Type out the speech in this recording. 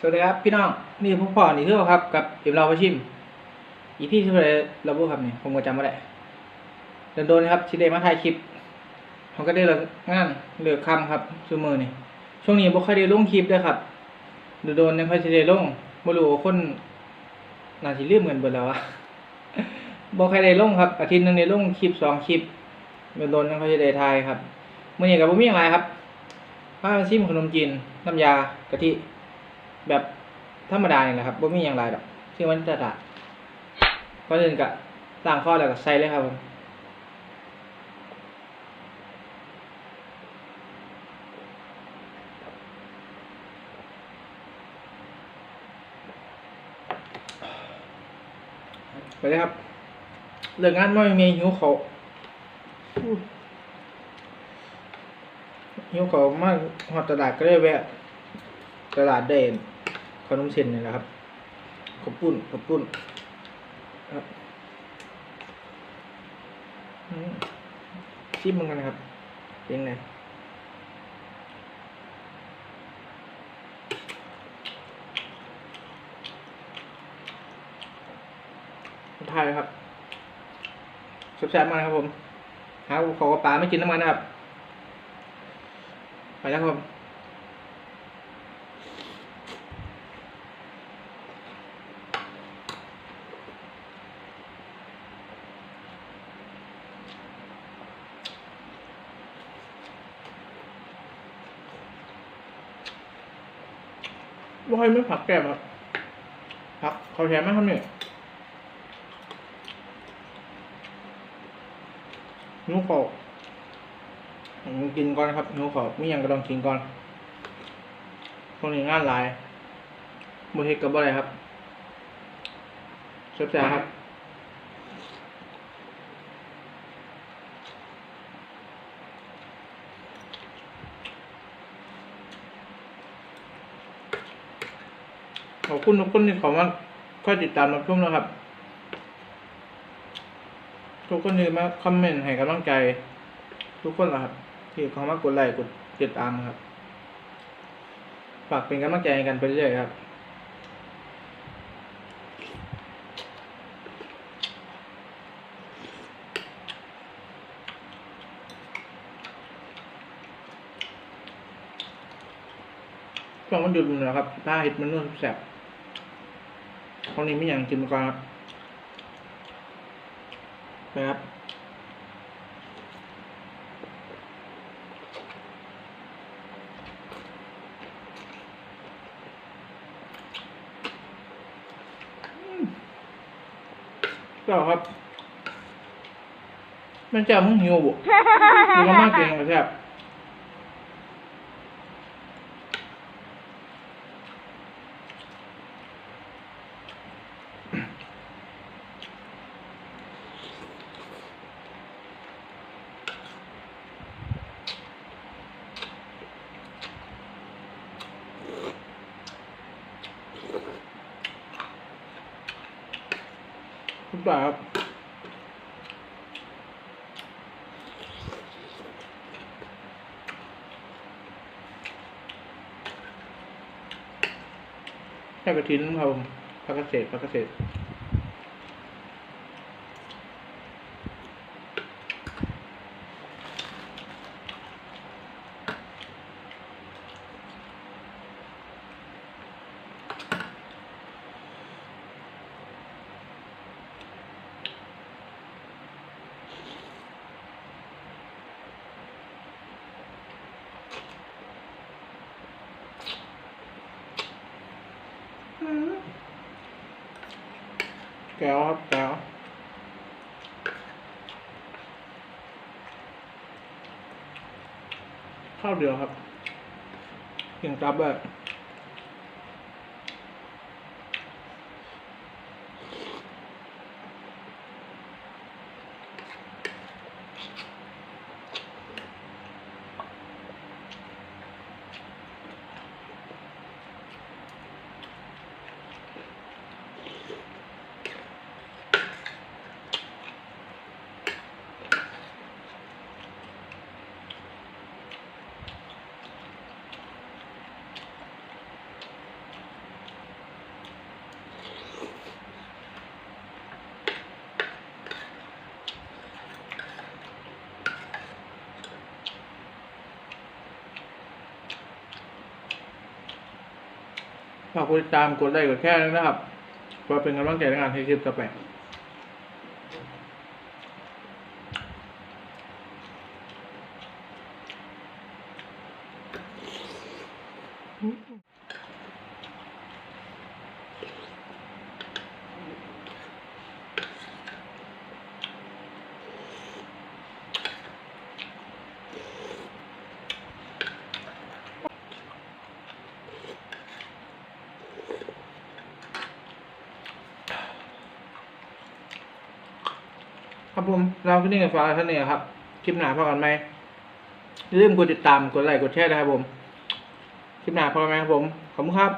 สวัสดีครับพี่น้องนี่พวกพ่อนี่เท่าครับกับเดี๋ยวเราไปชิม อีพี่ที่เราเราพูดครับนี่ผมก็จำไม่ได้เดินโดนครับชิเดมาถ่ายคลิปผมก็ได้เลิกงานเลิกคำครับซูมือนี่ช่วงนี้บ่ค่อยได้ลงคลิปด้วยครับเดินโดนยังค่อยชิเดลงบ่รู้คนน่าสิลืมเงินเบิดแล้วอะบ่ค่อยได้ลงครับอาทิตย์นึงได้ลงคลิปสองคลิปเดินโดนยังค่อยชิเดถ่ายครับเมื้อนี้ก็บ่มีหยังหลายครับพามาชิมขนมจีนน้ำยากะทิ แบบธรรมดาเนี่ยแหละครับบ่มีอย่างไรดอกชื่มันจะตะก่อนอื่นก็ล้างข้อแล้วก็ใส่เลยครับผมไปเลยครับเรื่องงานไม่มีหิวเขาวอู้หิวเขามากหอดตลาดก็ได้แวะตลาดเด่น ขนมเส้นนี่แหละครับขอบปุ้นขอบปุ้นครับอืมชิมมันกันครับเป็นไงทายครับแซ่บๆมากครับผมหาขอกระปลาไม่กินน้ำมันนะครับ ไปแล้วครับ บ่ค่อยไม่ผักแก้มครับผักเขาแถมไหมครับเนี่ยนูขอบกินก่อนครับนูขอไม่ยังก็ต้องกินก่อนตรงนี้งานหลายบ่เฮ็ดกับอะไรครับแซ่บๆครับ ขอบคุณทุกคนที่เขอมาค่อยติดตามรับชมนะครับ ทุกคนที่มาคอมเมนต์ให้กำลังใจ ทุกคนนะครับ ที่เขามากดไลค์กดติดตามครับ ฝากเป็นกำลังใจให้กันไปเรื่อยครับช่วงวันหยุดนะครับถ้าเห็ดมันนุ่มแสบ ตอนนี้ไม่ย่างกินมาก่อนครับนะครับก็ครับ มันจะมึงหิวบุกมันมากเกินกระแทบ ทุ กอย่าครับแค่กระถินครับผมพักเกษตรพักเกษตร แก้วครับแก้วข้าวเดียวครับเพียงตับแบบ ฝากกดติดตามกดไลค์กดแชร์ด้วยนะครับเพื่อเป็นกำลังใจในการให้คลิปต่อไป ครับผมเราขึ้นนี่กับฟ้าท่านนี่ยครับ คลิปหนาพอกันไหมอย่าลืมกดติดตาม กดไลค์ กดแชร์นะครับผม คลิปหนาพอกันไหมครับผม ขอบคุณครับ